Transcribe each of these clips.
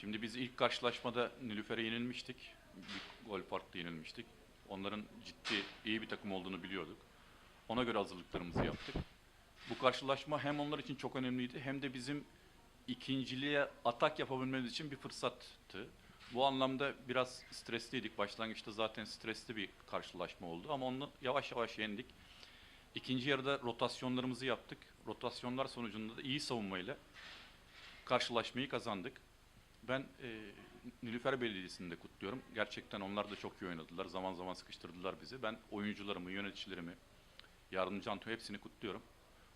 Şimdi biz ilk karşılaşmada Nilüfer'e yenilmiştik. Bir gol farklı yenilmiştik. Onların ciddi, iyi bir takım olduğunu biliyorduk. Ona göre hazırlıklarımızı yaptık. Bu karşılaşma hem onlar için çok önemliydi hem de bizim ikinciliğe atak yapabilmemiz için bir fırsattı. Bu anlamda biraz stresliydik. Başlangıçta zaten stresli bir karşılaşma oldu ama onu yavaş yavaş yendik. İkinci yarıda rotasyonlarımızı yaptık. Rotasyonlar sonucunda da iyi savunmayla karşılaşmayı kazandık. Ben e, Nilüfer Belediyesi'ni de kutluyorum. Gerçekten onlar da çok iyi oynadılar. Zaman zaman sıkıştırdılar bizi. Ben oyuncularımı, yöneticilerimi, yardımcı antrenör hepsini kutluyorum.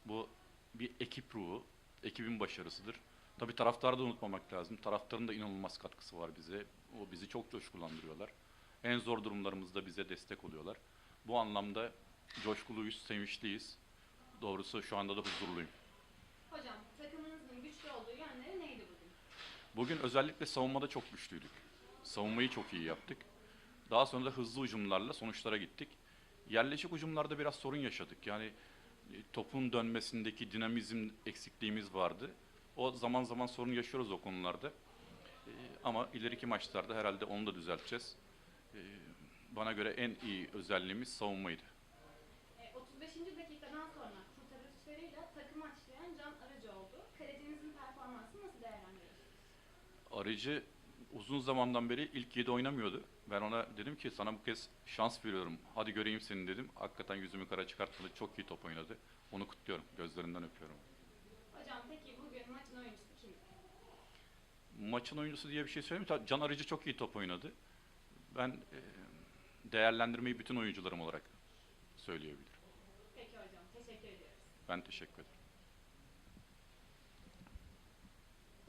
Bu bir ekip ruhu, ekibin başarısıdır. Tabii taraftarı da unutmamak lazım. Taraftarın da inanılmaz katkısı var bize. O bizi çok coşkulandırıyorlar. En zor durumlarımızda bize destek oluyorlar. Bu anlamda coşkuluyuz, sevinçliyiz. Doğrusu şu anda da huzurluyum. Hocam takımınızın güçlü olduğu yönleri? Bugün özellikle savunmada çok güçlüydük. Savunmayı çok iyi yaptık. Daha sonra da hızlı hücumlarla sonuçlara gittik. Yerleşik hücumlarda biraz sorun yaşadık. Yani e, topun dönmesindeki dinamizm eksikliğimiz vardı. O zaman zaman sorun yaşıyoruz o konularda. E, Ama ileriki maçlarda herhalde onu da düzelteceğiz. E, Bana göre en iyi özelliğimiz savunmaydı. E, 35. dakikadan sonra kurtarışlarıyla takım açlayan Can Arıcı oldu. Kalecinizin performansını nasıl değerlendiriyorsunuz? Arıcı uzun zamandan beri ilk 7 oynamıyordu. Ben ona dedim ki sana bu kez şans veriyorum. Hadi göreyim seni dedim. Hakikaten yüzümü kara çıkartmadı. Çok iyi top oynadı. Onu kutluyorum. Gözlerinden öpüyorum. Hocam peki bugün maçın oyuncusu kimdi? Maçın oyuncusu diye bir şey söyleyeyim. Can Arıcı çok iyi top oynadı. Ben e, değerlendirmeyi bütün oyuncularım olarak söyleyebilirim. Peki hocam teşekkür ediyoruz. Ben teşekkür ederim.